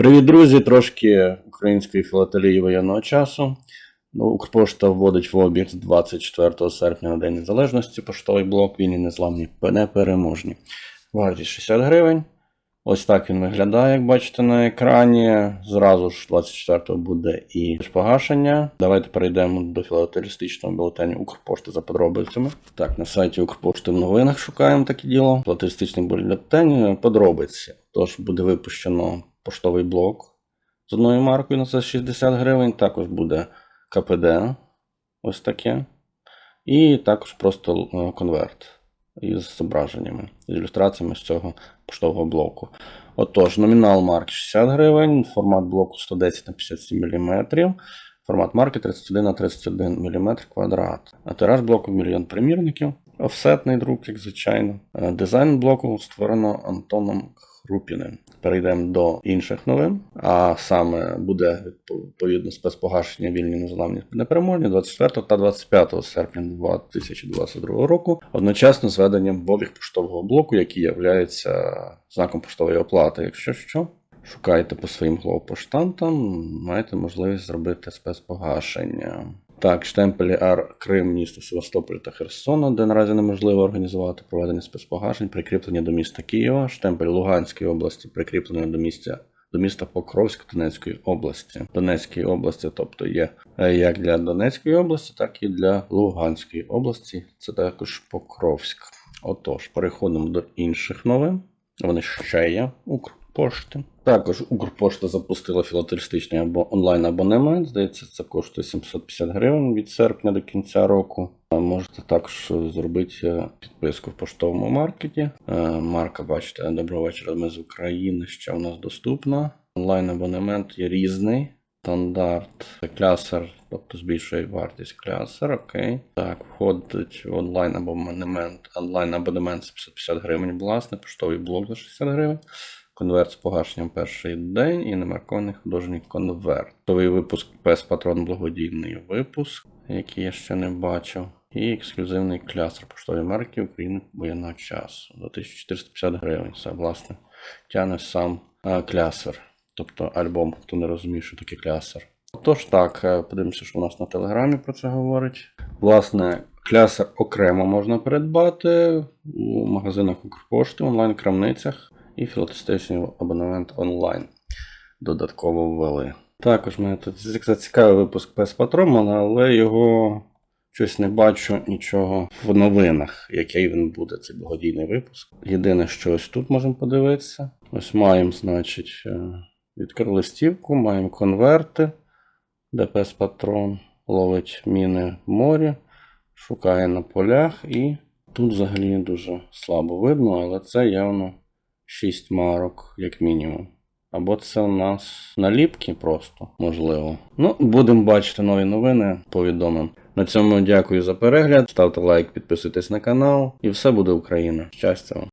Привіт, друзі! Трошки української філателії воєнного часу. Ну, Укрпошта вводить в обіг з 24 серпня на День Незалежності поштовий блок вільні незламні непереможні. Вартість 60 гривень. Ось так він виглядає, як бачите на екрані. Зразу ж 24-го буде і погашення. Давайте перейдемо до філателістичного бюлетеню Укрпошти за подробицями. Так, на сайті Укрпошти в новинах шукаємо таке діло. Філателістичний бюлетень подробиці. Тож буде випущено поштовий блок з одною маркою на це 60 гривень. Також буде КПД. Ось таке. І також просто е, конверт із зображеннями, з ілюстраціями з цього поштового блоку. Отож, номінал марки 60 гривень, формат блоку 110 на 57 мм, формат марки 31 на 31 мм квадрат. А тираж блоку мільйон примірників, офсетний друк, як звичайно. Е, Дизайн блоку створено Антоном Хрупіним. Перейдемо до інших новин. А саме буде відповідно спецпогашення вільні незламні непереможні 24 та 25 серпня 2022 року, одночасно з введенням в обіг поштового блоку, який є знаком поштової оплати. Якщо що, шукайте по своїм главпоштантам, маєте можливість зробити спецпогашення. Так, штемпелі Ар Крим, місто Севастополь та Херсона, де наразі неможливо організувати проведення спецпогашень, прикріплені до міста Києва, штемпель Луганської області, прикріплені до місця. До міста Покровськ Донецької області. Донецької області, тобто є е, як для Донецької області, так і для Луганської області. Це також Покровськ. Отож, переходимо до інших новин. Вони ще є Укрпошти. Також Укрпошта запустила філателістичний або онлайн-абонемент. Здається, це коштує 750 гривень від серпня до кінця року. Можете також зробити е, підписку в поштовому маркеті. Е, Марка, бачите, доброго вечора. Ми з України. Ще у нас доступна. Онлайн-абонемент є різний. Стандарт клясер, тобто збільшує вартість клясер, окей. Так, входить в онлайн абонемент. Онлайн абонемент 550 гривень, власне, поштовий блок за 60 гривень. Конверт з погашенням перший день і немаркований художній конверт. Готовий випуск PS Патрон благодійний випуск, який я ще не бачив. І ексклюзивний клясер поштової марки України воєнного часу за 1450 гривень. Це, власне, тягне сам а, клясер. Тобто альбом, хто не розуміє, що таке клясер. Тож так, е, подивимося, що у нас на телеграмі про це говорить. Власне, клясер окремо можна придбати у магазинах Укрпошти, онлайн-крамницях і філателістичний абонемент онлайн. Додатково ввели. Також мене тут зацікавив випуск PS Patrol, але його щось не бачу нічого в новинах, який він буде, цей благодійний випуск. Єдине, що ось тут можемо подивитися. Ось маємо, значить, е, відкрили листівку, маємо конверти, ДПС Патрон ловить міни в морі, шукає на полях і тут взагалі дуже слабо видно, але це явно 6 марок, як мінімум. Або це у нас наліпки просто, можливо. Ну, будемо бачити нові новини, повідомимо. На цьому дякую за перегляд. Ставте лайк, підписуйтесь на канал. І все буде Україна. Щастя вам!